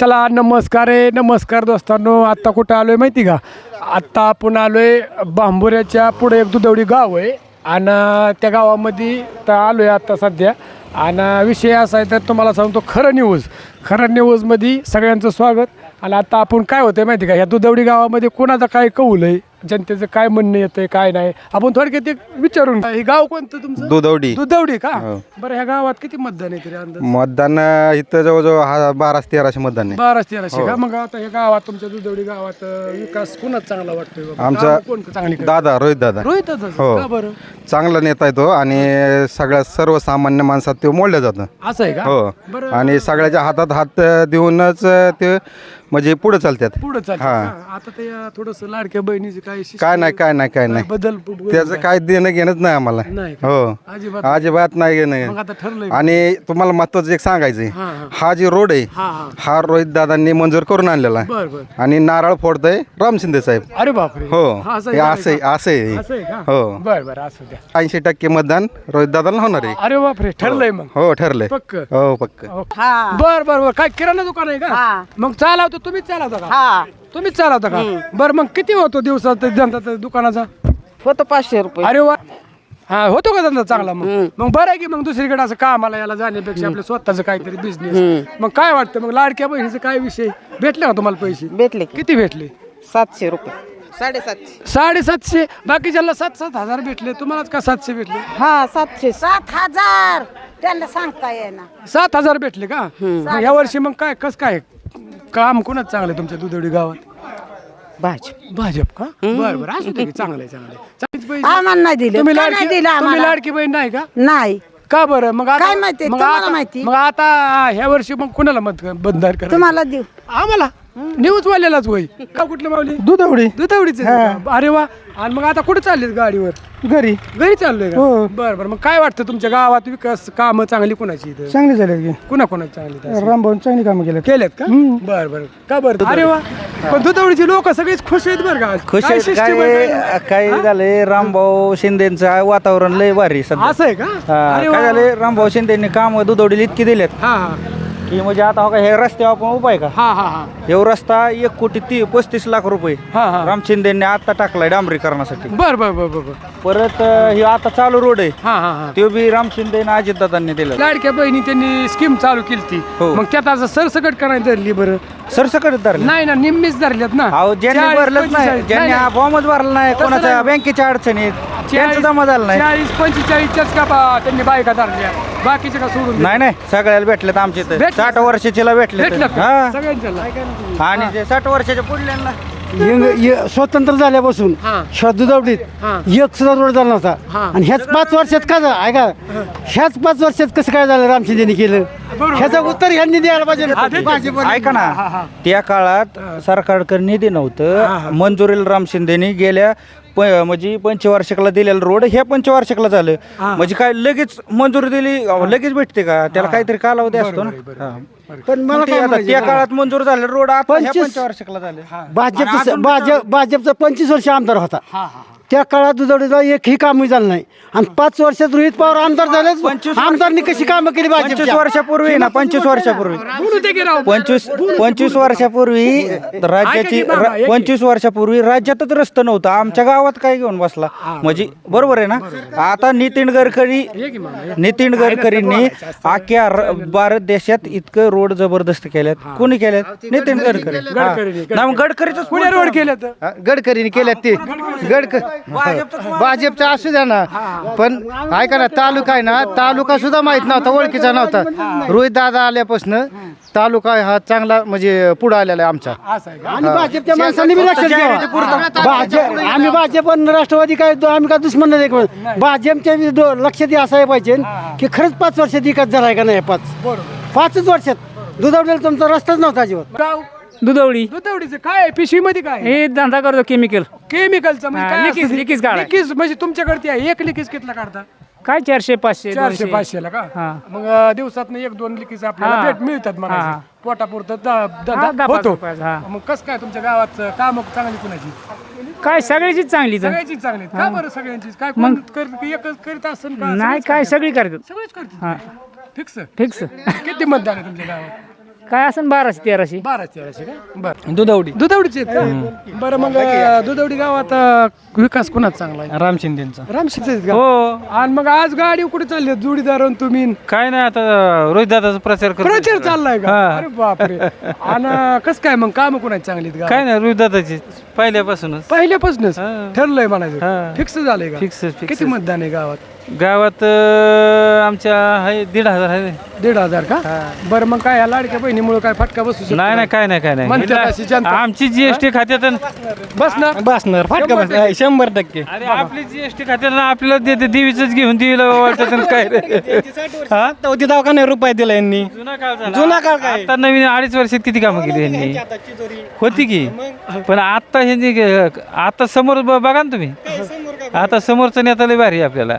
चला नमस्कार आहे. नमस्कार दोस्तांनो आत्ता कुठं आलो आहे माहिती का? आत्ता आपण आलो आहे बांबुऱ्याच्या पुढे एक दुधवडी गाव आहे. आणि त्या गावामध्ये तर आलो आहे आत्ता सध्या. आणि विषय असा आहे तर तुम्हाला सांगतो खरं न्यूज खरं न्यूजमध्ये सगळ्यांचं स्वागत. आणि आता आपण काय होतं आहे माहिती का? ह्या दुधवडी गावामध्ये कोणाचं काय कौल आहे? जनतेचं काय म्हणणं येतंय काय नाही. आपण थोडक्यात एक विचारून हे गाव कोणतं तुमचं? दुधवडी. दुधवडी का? हो. बरं ह्या गावात किती मतदान आहे तरी अंदाज? मतदान अं, इथं जवळजवळ हा बाराशे तेराशे मतदान आहे. बारा तेराशे का? मग आता हे गावात तुमच्या दुधवडी गावात अं, विकास कुणाच चांगला वाटतोय बाबा? आमचा- कोण चांगली करतं? दादा रोहित दादा. रोहितच हो. का बरं? चांगला नेता आहे तो आणि सगळ्या सर्वसामान्य माणसात ते मोडलं जातं. असं आहे का? हो. बरं. आणि सगळ्याच्या हातात हात देऊनच ते म्हणजे पुढे चालतात पुढे हा. आता ते थोडस लाडक्या बहिणीचे काय शिस्त- काय नाही काय नाही काय नाही. बदल त्याचं काय? देणं घेणंच नाही आम्हाला. नाही का? हो. अजिबात अजिबात नाही घेणं मग आता ठरलंय. आणि तुम्हाला महत्वाचं एक सांगायचंय. हा हा. हा जे रोड आहे हा हा. हा रोहित दादांनी मंजूर करून आणलेला आहे. बर बर. आणि नारळ फोडतंय राम शिंदे साहेब. अरे बापरे. हो. हा, असं हे आहे असं आहे का? असं आहे असं आहे का? हो. बर बर असं द्या. ऐंशी टक्के मतदान रोहित दादाला होणार आहे. अरे बापरे ठरलंय मग. हो ठरलंय. पक्क. हो पक्क. हा. बर बर बर. काय किराणा दुकान आहे का? हा. मग चालवतो तुम्हीच चालवता का? हा. तुम्हीच चालवता का? बर मग किती होतो दिवसात धंदा दुकानाचा? होतं पाचशे रुपये. अरे वा. हा होतो का धंदा चांगला मग? मग बरं आहे की मग दुसरीकडे असं कामाला याला जाण्यापेक्षा आपलं स्वतःचं काहीतरी बिझनेस मग काय वाटतं? मग लाडक्या बहिणीचं काय विषय? भेटले का तुम्हाला पैसे? भेटले. किती भेटले? सातशे रुपये. साडेसातशे. साडेसातशे? बाकीच्याला सात सात हजार भेटले. तुम्हालाच का सातशे भेटले? हा सातशे. सात हजार! त्यांना सांगता येईना. सात हजार भेटले का? या वर्षी मग काय कस काय? काम कोणाच चांगलं आहे तुमच्या दुधवडी गावात? भाजी भाजप का? बरं बरं असू दे की, चांगलं आहे चांगलं आहे. चांगलीच. आम्हाला नाही दिले. तुम्ही का लाडकी नाही दिलं तुम्ही आम्हाला? लाडकी बहीण नाही का? नाही. का बरं? मग आता- काय माहिती? मग तुम्हाला आता- माहिती? मग आता ह्या वर्षी मग कुणाला मत बंधार करा तुम्हाला देऊ. आम्हाला. न्यूज वाल्यालाच होय. का कुठलं मावली दुधवडी. दुधावडीच अरे वा. आणि मग आता कुठे चालले गाडीवर? घरी. घरी चाललोय का? हो. बरं बरं. मग काय वाटतं तुमच्या गावात विकास कामं चांगली कुणाची इथं? चांगले झाले की. कुणा कुणाची चांगली इथं? रामभाऊन चांगली कामं केलं केलेत का? बरं बरं. का बरं? अरे वा. पण दुधावडीची लोक सगळीच खुश आहेत बरं का. खुश काय आहेत. system आहे? काय? काय? काय झालंय? रामभाऊ शिंदेचं वातावरण लय भारी सध्या. असं आहे का? हा, अरे काय वा. झालंय? रामभाऊ शिंदेनी काम दुधवडील इतकी दिलेत. हा हा. की म्हणजे आता हो का हे रस्त्यावर आपण आहे का? हा हा हा. हे रस्ता एक कोटी ती पस्तीस लाख रुपये हा हा. राम शिंदेनी आता टाकलाय डांबरीकरणासाठी. बर बर बर बर बर. परत अं, हे आता चालू रोड आहे. हा हा हा. तो बी राम शिंदे अजितदादांनी दिला लाडक्या बहिणी त्यांनी स्कीम चालू केली ती हो. मग त्यात असं सरसकट करायला धरली बरं. सरसकट धरले नाही ना निम्मीच धरल्यात ना अहो ज्यांनी चाळीस, भरलंच नाही पंचेचाळीस. ज्यांनी हा फॉर्मच भरला नाही तसं कोणाच्या नाही. बँकेच्या अडचणीत चाळीस- त्यांचं जमा झालं नाही चाळीस पंचेचाळीसच्याच का बा- त्यांनी बायका धरल्या बाकीचे का सोडून नाही नाही सगळ्याला भेटलेत आमचे. भेटले? साठ वर्षाचीला भेटले भेटलं हा सगळ्यांच्या आणि ते साठ वर्षाच्या पुढल्यांना य- स्वतंत्र झाल्यापासून हा. दुधवडीत हा. एक सुद्धा रोड झाला नव्हता हा. आणि ह्याच पाच वर्षात का झा- ऐका ह्याच पाच वर्षात कसं काय झालं रामशिंदेनी केलं. ह्याचं उत्तर ह्यांनी द्यायला पाहिजे हा. ऐका ना. त्या काळात सरकारकडे निधी नव्हतं. मंजुरील राम शिंदेनी गेल्या प- म्हणजे पंचवार्षिकला दिलेलं रोड ह्या पंचवार्षिकला झालं. म्हणजे काय लगेच मंजुरी दिली अहो, लगेच भेटते का? त्याला काहीतरी कालावधी असतो ना. हा. पण मला मग ते काय आता म्हणायचं त्या काळात मंजूर झाले रोड आता ह्या पंचवीस- पंचवार्षिकला झाले. भाजपचं भाजप भाजपचा पंचवीस वर्ष आमदार होता. त्या काळात दुधवडीला एकही कामही झालं नाही. आणि पाच वर्षात रोहित पवार आमदार झाले पंचवीस आमदारनी कशी कामं केली पंचवीस वर्षापूर्वी ना पंचवीस वर्षापूर्वी. बोलू दे की राव. पंचवीस पंचवीस वर्षापूर्वी राज्याची. पंचवीस वर्षापूर्वी राज्यातच रस्ता नव्हता. आमच्या गावात काय घेऊन बसला? म्हणजे बरोबर आहे ना? आता नितीन गडकरी. नितीन गडकरींनी अख्ख्या र- भारत देशात इतकं रोड जबरदस्त केल्यात. कोणी केल्यात? नितीन गडकरी. हा. गडकरीच पुणे रोड केले तर. हा, गडकरीने केल्यात ते. गडकर भाजपचा असू द्या ना. पण ऐका ना तालुका आहे ना तालुका सुद्धा माहीत नव्हता ओळखीचा नव्हता. रोहित दादा आल्यापासून तालुका हा चांगला म्हणजे पुढे आलेला आहे आमचा. असं आहे का? आणि भाजपच्या माणसांनी बी लक्षात घ्यावं भाजप आम्ही भाजप आणि राष्ट्रवादी काय आम्ही काय दुश्मन नाही. भाजपच्या दो- लक्षात हे असायला पाहिजे की खरंच पाच वर्षात विकास झालाय का नाही पाच? पाचच वर्षात. दुधावडेल तुमचा रस्ताच नव्हता अजिबात. दुधवडी दुधावडीचं काय पिशवी मध्ये काय हे धंदा करतो केमिकल केमिकलचं म्हणजे हा, काय लिकीज- असतं ते? लिकीज काढाय. लिकीज म्हणजे तुमच्याकडे आहे. एक लिकीज कितला काढता काय चारशे पाचशे चारशे दोनशे. पाचशेला का हा. मग दिवसात एक दोन लिकीज आपल्याला हा. भेट मिळतात मला. पोटापुरतं द- हा, धंदा दहा पाच होतो रुपयाचं, हा. मग कसं काय तुमच्या गावात काम चांगली कुणाची काय सगळ्याचीच चांगली तर सगळ्याचीच चांगली आहेत. का बरं सगळ्यांची काय कोण कर- एकच करीत असेल का नाही सगळेच काय करतात? सगळी करतात सगळेच करतात फिक्स फिक्स किती मतदान आहे तुमच्या गावात काय असेल बाराशे तेराशे? बारा तेराशे का? बरं. दुधवडी. दुधवडीचे आहेत का? बरं मग अं, दुधवडी गावात अं, विकास कुणाच चांगला आहे? राम शिंदेचा. रामशीच आहेत का? हो. आणि मग आज गाडी कुठे चालली आहे? जोडीदार आणि तुम्ही? काय नाही आता रोहित दादाचा प्रचार करतो प्रचार चाललाय का? हा. अरे बापरे. आणि कस काय मग? काम कुणाची चांगली आहेत काय? नाही रोहित दादाची. पहिल्यापासूनच. पहिल्यापासूनच? हा. ठरलंय म्हणायचं. हा. फिक्स झालंय का? Fix, fix. किती मतदान आहे गावात? गावात अं, आमच्या आहे दीड हजार आहे. दीड हजार का? बरं मग काय या लाडक्या बहिणीमुळे काय फटका बसू शकतो नाही नाही काय नाही काय नाही. जनता. आमची जीएसटी खात्यात बस ना बसणार फाटका बसणार. शंभर टक्के. अरे आपली जीएसटी खात्यात आपल्याला देते देवीच घेऊन देवीला वाटत काय रे? हा? होती दवाखान्यात रुपये दिला यांनी. जुना काळ झाला. जुना काळ काय? आता नवीन अडीच वर्षात किती कामं केली यांनी? होती की? पण आता ह्यांनी आता समोर ब- बघा ना तुम्ही. आता समोरचा नेता लय भारी आहे आपल्याला.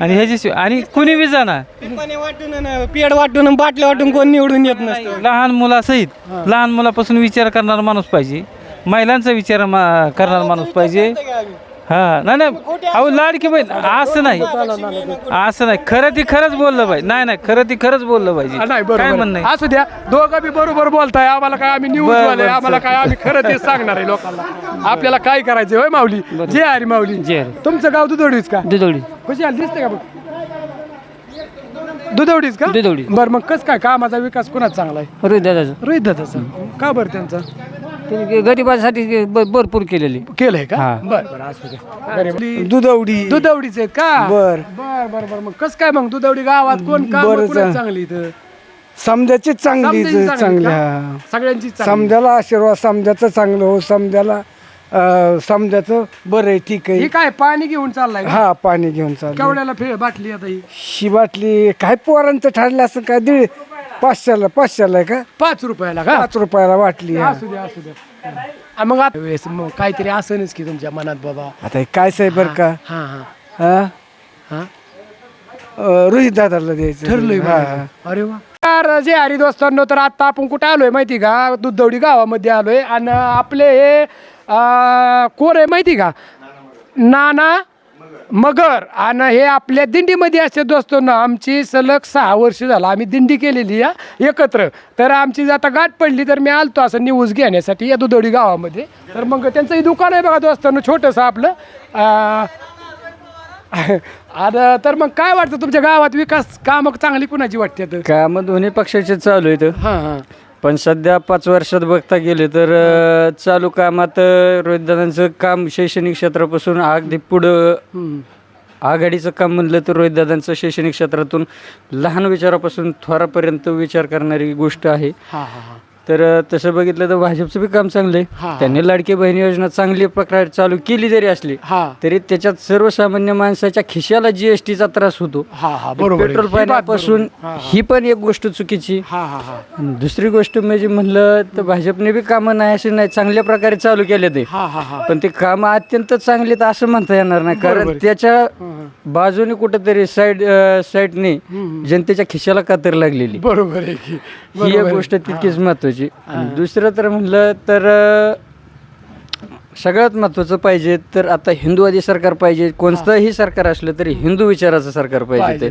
आणि ह्याची आणि कुणी बी जाणार. वाटून पेड वाटून बाटल्या वाटून कोण निवडून येत नसतं. लहान मुलासहित लहान मुलापासून विचार करणारा माणूस पाहिजे. महिलांचा विचार मा- करणारा माणूस पाहिजे. हा नाही नाही. अहो लाडकी बहीण असं नाही. असं नाही. खरं ती खरंच बोललं पाहिजे नाही नाही. खरं ती खरंच बोललं पाहिजे नाही काय बरोबर म्हणणं आहे? असू द्या. दोघं बी बरोबर बोलताय. आम्हाला काय आम्ही न्यूज बरं, वाले बरं, आम्हाला काय आम्ही खरं ते सांगणार आहे लोकांना. आपल्याला काय करायचं होय माऊली? जे हरी माऊली. हरी. तुमचं गाव दुधवडीच का? दुधवडी. कशी आली दिसते का बघ? दुधवडीच का? दुधवडी. बरं मग कस काय? कामाचा विकास कोणाचा चांगला आहे? रोहित दादाचं रोहित दादाचा का बरं त्यांचा? त्यांनी गरिबासाठी ब- भरपूर केलेली. केलंय का? हा. बरं बरं असू द्या गरीब- दुधवडी. दुधवडीच आहेत का? बर. बर बर बर. मग कस काय मग दुधवडी गावात कोण काम बरं, चा- चांगली इथं? समजाची चांगली समजायची चांगली का? हा. सगळ्यांची चांगली. समजायला आशीर्वाद समजाचं चांगलं हो समजायला अं, समजाचं बरं आहे ठीक हे आहे काय पाणी घेऊन चाललाय का? हा पाणी घेऊन चालू केवढ्याला फे बाटली आता ही? ही बाटली काय पोरांचं ठरलं असं काय दीड पाचशेला पाचशेला आहे का? पाच रुपयाला का? पाच रुपयाला बाटली आहे. असू द्या असू द्या मग वेळेस मग काहीतरी असनच की तुमच्या मनात बाबा. आता हे काय साहेब बरं का? हा हा हा? हा. रोहित दादाला द्यायचं. ठरलंय हा. अरे वा. तर जे हरी दोस्तांनो तर आता आपण कुठे आलोय माहिती का? दुधवडी गावामध्ये आलोय. आणि आपले हे अं, कोण आहे माहिती का? नाना मगर आणि हे आपल्या दिंडीमध्ये असते दोस्तांनो आमची सलग सहा वर्ष झालं आम्ही दिंडी केलेली या एकत्र. तर आमची जर आता गाठ पडली तर मी आलतो असं न्यूज घेण्यासाठी या दुधवडी गावामध्ये. तर मग त्यांचंही दुकान आहे बघा दोस्तांनो छोटंसं आपलं. आणि तर मग काय वाटतं तुमच्या गावात विकास कामं चांगली कुणाची वाटते आता? काम दोन्ही पक्षाचे चालू आहेत. हां हां. पण सध्या पाच वर्षात बघता गेले तर अ, चालू कामात अ, रोहितदादांचं काम शैक्षणिक क्षेत्रापासून अगदी पुढं आघाडीचं काम म्हणलं तर रोहितदादांचं शैक्षणिक क्षेत्रातून लहान विचारापासून थोरापर्यंत विचार करणारी गोष्ट आहे. हां हां हां. तर तसं बघितलं तर भाजपचं बी काम चांगलं आहे त्यांनी लाडकी बहीण योजना चांगली प्रकारे चालू केली जरी असली तरी त्याच्यात सर्वसामान्य माणसाच्या खिशाला जीएसटीचा त्रास होतो. पेट्रोल पाण्यापासून. हां, पण एक गोष्ट चुकीची. दुसरी गोष्ट म्हणजे म्हणलं तर भाजपने बी कामं नाही अशी नाही चांगल्या प्रकारे चालू केले ते. पण ते कामं अत्यंत चांगले तर असं म्हणता येणार नाही. कारण त्याच्या बाजूने कुठंतरी साईड साईडने जनतेच्या खिशाला कातर लागलेली. बरोबर ही एक. गोष्ट तितकीच महत्वाची आणि दुसरं तर म्हणलं तर सगळ्यात महत्वाचं पाहिजे तर आता हिंदूवादी सरकार पाहिजे. कोणतंही सरकार असलं तरी हिंदू विचाराचं सरकार पाहिजे पाहिजे ते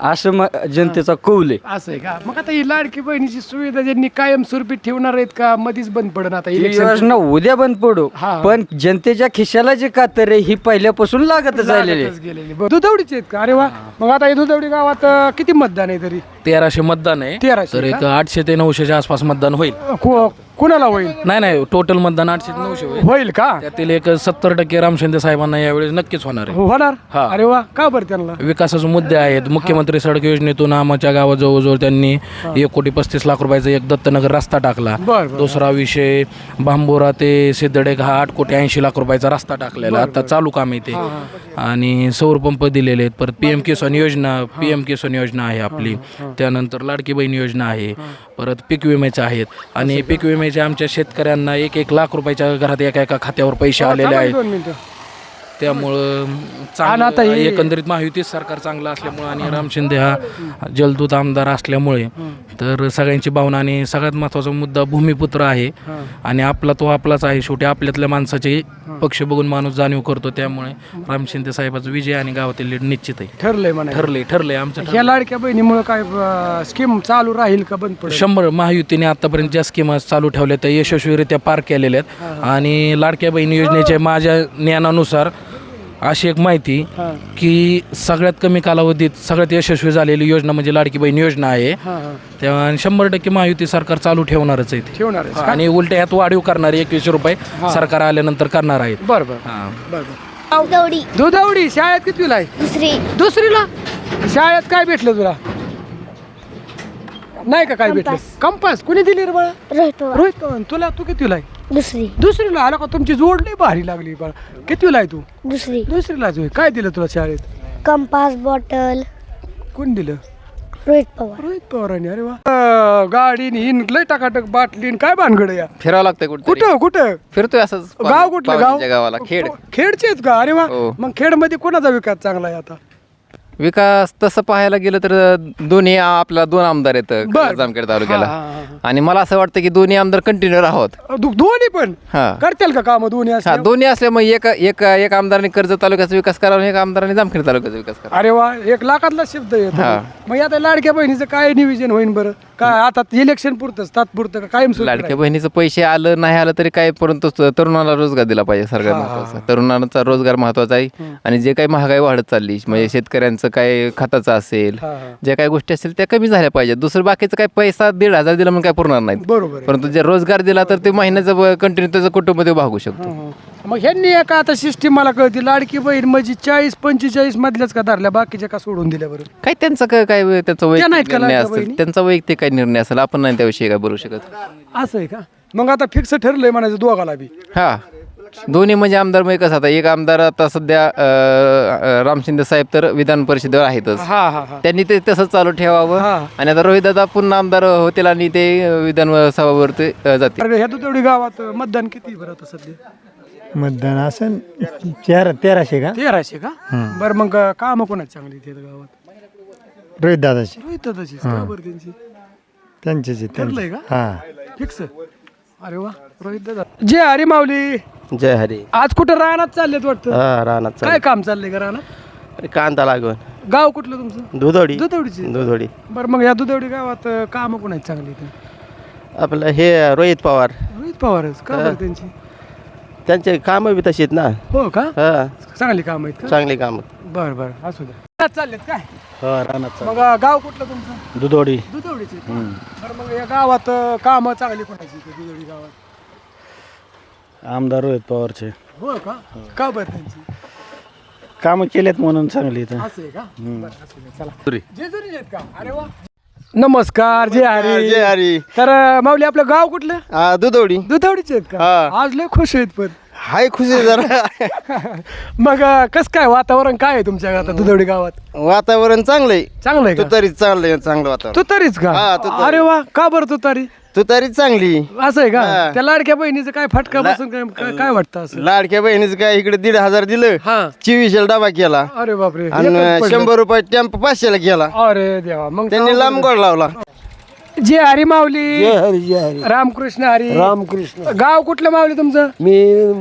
असं म- जनतेचा कौल आहे. असं आहे का? मग आता ही लाडकी बहिणीची सुविधा ज्यांनी कायमस्वरूपी ठेवणार आहेत का? मध्येच बंद पडन आता ही इलेक्शन योजना उद्या बंद पडू. हा. पण जनतेच्या खिशाला जी कातर आहे ही पहिल्यापासून लागतच आलेली आहे. गेलेली बरं. दुधवडीचे आहेत का? अरे वा. मग आता हे दुधवडी गावात अं, किती मतदान आहे तरी? तेराशे मतदान आहे. तेराशे तर एक आठशे ते नऊशेच्या आसपास मतदान होईल. को- कुणाला होईल? नाही नाही टोटल मतदान आठशे ते नऊशे होईल. होईल का? त्यातील एक सत्तर टक्के राम शिंदे साहेबांना यावेळेस नक्कीच होणार आहे. होणार? हा. अरे वा का बरं त्यांना? विकासाचे मुद्दे आहेत. मुख्यमंत्री सडक योजनेतून आमच्या गावात जवळजवळ त्यांनी एक कोटी पस्तीस लाख रुपयाचा एक दत्तनगर रस्ता टाकला. बरं, बरं. दुसरा विषय बांबोरा ते सिद्धडेक हा आठ कोटी ऐंशी लाख रुपयाचा रस्ता टाकलेला. आता चालू काम आहे ते. आणि सौर पंप दिलेले आहेत. परत पी एम किसान योजना पी एम किसान योजना आहे आपली. त्यानंतर लाडकी बहीण योजना आहे. परत पीक विम्याचे आहेत. आणि पीक विम्याचे आमच्या शेतकऱ्यांना एक एक लाख रुपयाच्या घरात एका एका खात्यावर पैसे आलेले आहेत. त्यामुळं आणि आता चांगलं हे- एकंदरीत महायुतीच सरकार चांगलं असल्यामुळं आणि राम शिंदे हा जलदूत आमदार असल्यामुळे तर सगळ्यांची भावना आणि सगळ्यात महत्त्वाचा मुद्दा भूमिपुत्र आहे. आणि आपला तो आपलाच आहे. शेवटी आपल्यातल्या माणसाचे पक्ष बघून माणूस जाणीव करतो. त्यामुळे राम शिंदे साहेबाचा विजय आणि गावातील लीड निश्चित आहे. ठरलंय म्हणा ठरले ठरले आमचं ठरलंय. ह्या लाडक्या बहिणीमुळे काय स्कीम चालू राहील का बंद पडेल? शंभर महायुतीने आतापर्यंत ज्या स्कीम चालू ठेवल्या त्या यशस्वीरित्या पार केलेल्या आहेत. आणि लाडक्या बहिणी योजनेच्या माझ्या ज्ञानानुसार अशी एक माहिती की सगळ्यात कमी कालावधीत सगळ्यात यशस्वी झालेली योजना म्हणजे लाडकी बहीण योजना आहे. तेव्हा आणि शंभर टक्के महायुती सरकार चालू ठेवणारच आहे ते. ठेवणार आहे आणि उलट ह्यात वाढीव करणार एकवीसशे रुपये सरकार आल्यानंतर करणार आहेत. बरं बरं. हां. दौडी दुधावडी. शाळेत कितवीला आहे? दुसरी. दुसरीला? शाळेत काय भेटलं तुला? नाही का काय भेटलं? कंपास. कुणी दिली रे बाळा? रोहित रोहित तुला तू कितवीला आहे? दुसरी. दुसरीला आला का तुमची जोड लई भारी लागली बाळा. कितवीला आहे तू? दुसरी. दुसरीलाच होय. काय दिलं तुला शाळेत? Compass bottle. कोण दिलं? रोहित पवार. रोहित पवारांनी. अरे वा. अं, गाडीन हिन लय टाकाटक बाटलीन काय भानगड या? फिरावं लागतंय कुठं कुठं कुठं? फिरतोय असंच गाव कुठलं गाव? गावाला खेड. खेडचे आहेत का? अरे वा. हो. मग खेडमध्ये कोणाचा विकास चांगला आहे आता? विकास तसं पाहायला गेलं तर दोन्ही आपला दोन आमदार आहेत बर. जामखेड हा, तालुक्याला हा. आणि मला असं वाटतं की दोन्ही आमदार कंटिन्यू राहत दो- दोन्ही पण? हा. करतील का काम दोन्ही हा? दोन्ही असल्यामुळे एक एक एक आमदाराने कर्जत तालुक्याचा विकास करावा आणि एक आमदाराने जामखेड तालुक्याचा विकास करावा. अरे वा एक लाखातला शब्द येतो हा. मग आता लाडक्या बहिणीचं काय नियोजन होईल बरं? काय आता इलेक्शन पुरतच तात्पुरतं का कायम सुरू लाडक्या बहिणीचं पैसे आलं नाही आलं तरी काय परंतु तरुणाला रोजगार दिला पाहिजे सरकार महत्त्वाचा. तरुणांचा रोजगार महत्त्वाचा आहे आणि जे काही महागाई वाढत चालली म्हणजे शेतकऱ्यांचं काय खताचं असेल हा, हा. ज्या काही गोष्टी असतील त्या कमी झाल्या पाहिजेत. दुसरं बाकीचं काय पैसा दीड हजार दिला म्हणून काय पुरणार नाही बरोबर आहे. परंतु जे रोजगार दिला तर ते महिन्याचं कंटिन्यू त्याचं कुटुंब ते भागू शकतो. हं. मग ह्यांनी एका आता सिस्टीम मला कळते. लाडकी बहीण म्हणजे चाळीस पंचेचाळीस मधल्याच का धरल्या बाकीच्या का सोडून दिल्या बरं? काय त्यांचा काय काय त्यांचा नाहीत वैयक्तिक का निर्णय लाडक्या असेल? त्यांचा वैयक्तिक काय निर्णय असेल. आपण नाही त्याविषयी काय बोलू शकत. असं आहे का? मग आता फिक्स ठरलंय म्हणायचं दोघाला बी. हा. दोन्ही म्हणजे आमदार म्हणजे कसं आता. एक आमदार आता सध्या अं, राम शिंदे साहेब तर विधान परिषदेवर आहेतच. हा हा हा. त्यांनी ते तसंच चालू ठेवावं. हा. आणि आता रोहित दादा पुन्हा आमदार होतील आणि ते विधान सभावरती अं, जातील. अरे ह्या तेवढी गावात मतदान किती बरं आता सध्या? मतदान असं तेरा तेराशे का? तेराशे का? बरं मग काम कोणाची चांगली इथे गावात? रोहित दादाचे रोहित दादाचीच का बरं त्यांची? त्यांचेच ठरलंय का? हा. फिक्स? अरे वा रोहित दादा. जे हरी माऊली. जय हरी. आज कुठं रानात चाललेत वाटतं? हा रानात काय काम चाललंय का रानात? कांदा लागून गाव कुठलं तुमचं? दुधोडी. दुधवडीची दुधोडी. बरं मग या दुधवडी गावात काम कोणाची चांगली इथे? आपलं हे रोहित पवार. रोहित पवारच? का बरं त्यांची? त्यांचे कामं बी तशीत ना. हो का? हा. चांगली काम आहेत का? चांगली कामं. बरं बरं असू द्या. रानात चाललेत काय? हा रानात मग गाव कुठलं तुमचं? दुधोडी. दुधवडीचे का? बरं मग या गावात काम चांगली कोणाची इथे दुधवडी गावात? आमदार रोहित पवारचे. हो का? का बरं त्यांची? कामं केलेत म्हणून चांगली इथं. असं आहे का? बरं, असू दे, चला. जेजुरी आहेत का? अरे वा. नमस्कार जय हरी. जय हरी. तर अं, माऊली आपलं गाव कुठलं? दुधोडी. दुधवडीचे आहेत का? आज लय खुश आहेत पण. हाय खुशी जरा. मग अं, कसं काय वातावरण काय आहे तुमच्या आता दुधवडी गावात? वातावरण चांगलंय चांगलं आहे तू का? तरी चांगलंय चांगलं वातावरण. तू तरीच का तुतारी. अरे वा का बरं तू तरी तू तरी चांगली. असं आहे का? हा. त्या लाडक्या बहिणीचं काय फटका बसून काय काय- काय वाटतं असं? लाडक्या बहिणीचं काय इकडे दीड हजार दिलं हा. चिवीशेला डबा केला. अरे बापरे एकच आणि पडलं. शंभर रुपये टॅम्प पाचशेला केला. अरे देवा मग त्यांनी लांब गोड लावला. जे हरी माऊली. हरी जय हरी. रामकृष्ण हरी. रामकृष्ण. गाव कुठलं माऊली तुमचं? मी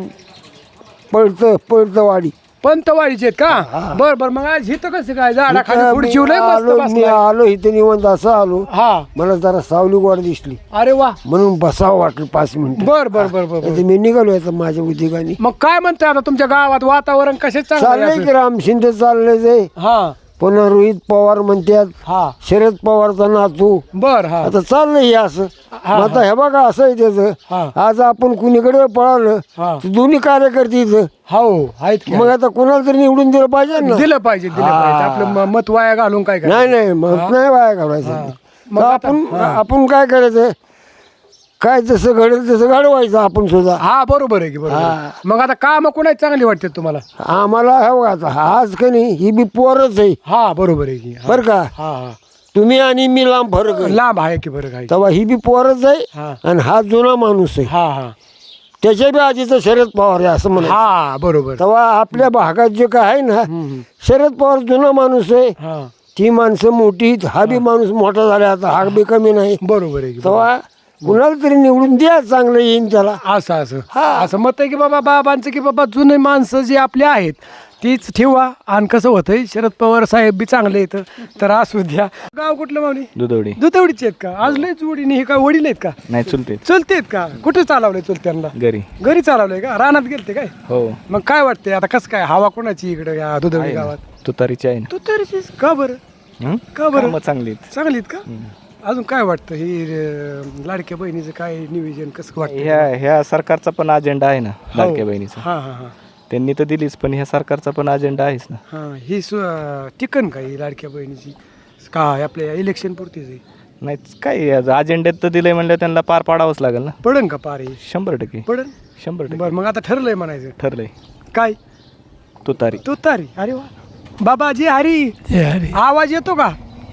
पळतं पळतं वाडी पंतवाडीचे आहेत का? बर बर. मग आज इथं कसं काय? झाडा खाली मस्त आलो मी. आलो इथे निवंत असं आलो. हा. मला जरा सावली गोड दिसली. अरे वा. म्हणून बसावं वाटलं पाच मिनिट. बर बर बर बर बर. मी निघालो आता माझ्या उद्योगाने. मग काय म्हणताय आता तुमच्या गावात? वातावरण कसे चाललंय की राम शिंदे चाललंय जे. हा. पुन्हा रोहित पवार म्हणतात हा. शरद पवारचा नातू. बर हा. आता चाललंय हे असं. मग आता हे बघा असं आहे. त्याचं. आज आपण कुणीकडे पळालं हा. तर दोन्ही कार्यकर्ते इथं. हो आहेत की. मग आता कुणाला तरी निवडून दिलं पाहिजे ना? दिलं पाहिजे दिलं पाहिजे. आपलं म- मत वाया घालून काय नाही? नाही मग नाही वाया घालायचं मग तर आता- आपण आपण काय करायचं? काय जसं घडेल तसं घडवायचं आपण सुद्धा. हा बरोबर आहे की बरोबर आहे. मग आता काम कोणाची चांगली वाटते तुम्हाला? आम्हाला हे बघा आता आज का नाही ही बी पोरच आहे. हा बरोबर आहे की. हा बरं का? हा हा. तुम्ही आणि मी लांब फरक आहे. लांब आहे की बरं काय तेव्हा ही बी पोरच आहे हा. आणि हा जुना माणूस आहे. हा हा. त्याच्या बी आधीचं शरद पवार आहे असं म्हणा हा बरोबर. तेव्हा आपल्या भागात जे काय आहे ना शरद पवार जुना माणूस आहे. हा. ती माणसं मोठी हा बी माणूस मोठा झाला आता हा बी कमी नाही. बरोबर आहे की. तेव्हा कुणाला तरी निवडून द्या चांगलं येईन त्याला. असं असं. असं मत आहे की बाबा बाबांचं की बाबा जुने माणसं जी आपली आहेत तीच ठेवा. आणि कसं होतंय शरद पवार साहेब बी चांगले आहेत तर असू द्या. गाव कुठलं मावणी दुधवडी. दुधवडीचे आहेत का? आज लय जोडीने हे काय वडील आहेत का? नाही चुलते चलतेत का? कुठे चालवलंय चलत्यांना? घरी. घरी चालवलंय का? रानात गेलते काय? हो. मग काय वाटतंय? आता कसं काय? हवा कोणाची इकडे या दुधवडी गावात? तुतारीची आहे तू तरी का बरं? का बरं? चांगली चांगलीत का? अजून काय वाटतं? ही अं, लाडक्या बहिणीचं काय नियोजन कसं वाटतं ह्या ह्या सरकारचा पण अजेंडा आहे ना लाडक्या बहिणीचा. हा हा हा. त्यांनी तर दिलीच पण ह्या सरकारचा पण अजेंडा आहेच ना. हा ही सु टिकन का ही लाडक्या बहिणीची? का आपल्या इलेक्शन पुरतीच आहे? नाही काय अजेंड्यात तर दिलंय म्हणलं त्यांना पार पाडावंच लागेल ना. पडन का पार ही? शंभर टक्के. पडन? शंभर टक्के. बरं मग आता ठरलंय म्हणायचं. ठरलंय. काय? तुतारी. तू तारी अरे वा. बाबाजी हरी. आवाज येतो का?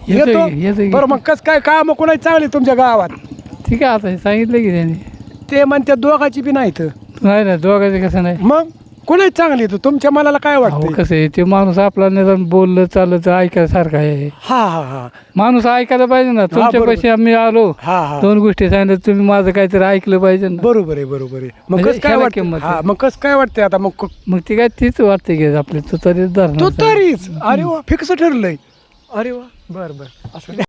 येतोय, येतो? येतोय. बरं मग कस काय काम कोणाची चांगली तुमच्या गावात? ठीक आहे आता सांगितलं की त्यांनी. ते म्हणतात दोघाची बी नाहीत. नाही ना दोघांचं कसं नाही. मग कोणाची चांगली तू तुमच्या मनाला काय अहो वाटतं कसं आहे ते माणूस आपला निदान बोललं चाललं ऐकायसारखं आहे. हा हा हा. माणूस ऐकायला पाहिजे ना. तुमच्या बरोबर. पैसे आम्ही आलो. हा हा. दोन गोष्टी सांगितलं तुम्ही माझं काहीतरी ऐकलं पाहिजे ना. बरोबर आहे बरोबर आहे. मग म्हणजे कसं काय ह्याला वाटतं किंमत हा. मग कसं काय वाटतंय आता? मग मग ती काय तीच वाटते की आपली तू तरी तू तरीच. अरे वा फिक्स ठरलंय. अरे वा बर बर. असं